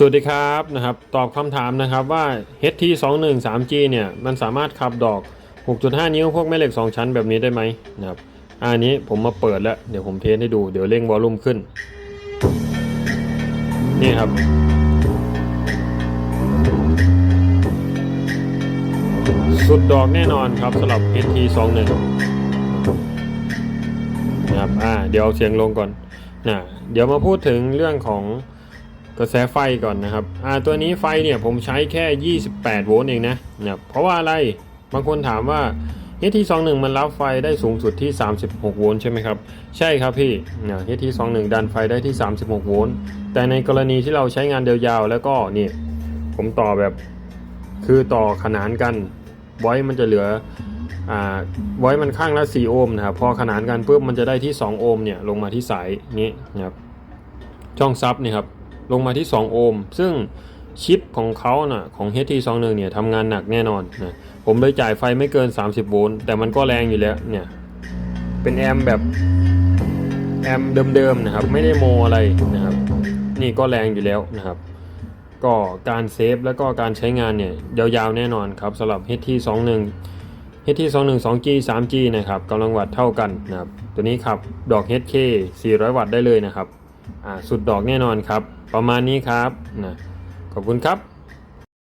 สวัสดีครับนะครับ ตอบคำถามนะครับว่า HT21 3G เนี่ย มันสามารถขับดอก 6.5 นิ้วพวกแม่เหล็ก 2 ชั้นแบบนี้ได้ไหมนะครับอันนี้ผมมาเปิดแล้ว เดี๋ยวผมเทสให้ดูเดี๋ยวเร่งวอลลุ่มขึ้น นี่ครับ สุดดอกแน่นอนครับสำหรับ HT21 นะครับอ่าเดี๋ยวเอาเสียงลงก่อนนะเดี๋ยวมาพูดถึงเรื่องของ กระแสไฟก่อนนะครับอ่าตัวนี้ไฟเนี่ยผมใช้แค่ 28 โวลต์เองนะเนะครับเพราะว่าอะไรบางคนถามว่า HT21 มันรับไฟได้สูงสุดที่ 36 โวลต์ใช่ไหมครับ ใช่ครับพี่เนะ HT21 ดันไฟได้ที่ 36 โวลต์แต่ในกรณีที่เราใช้งานเดียาวๆแล้วก็นี่ผมต่อแบบคือต่อขนานกันไว้มันจะเหลืออ่าไว้มันข้างละ 4 โอห์มนะครับพอขนานกันปุ๊บมันจะได้ที่ 2 โอห์มเนี่ยลงมาที่สายนี้นะครับช่องซับนี่ครับ ลงมาที่ 2 โอห์มซึ่งชิปของเขาน่ะของ HT21 เนี่ยทำงานหนักแน่นอนนะผมเลยจ่ายไฟไม่เกิน 30 โวลต์แต่มันก็แรงอยู่แล้วเนี่ย เป็นแอมแบบแอมเดิมๆนะครับ ไม่ได้โมอะไรนะครับ นี่ก็แรงอยู่แล้วนะครับ ก็การเซฟแล้วก็การใช้งานเนี่ย ยาวๆแน่นอนครับสำหรับ HT21 HT21 2G 3G นะครับกำลังวัตต์เท่ากันนะครับ ตัวนี้ขับดอก HK 400 วัตต์ได้เลยนะครับ สุดดอกแน่นอนครับ ประมาณนี้ครับนะขอบคุณครับ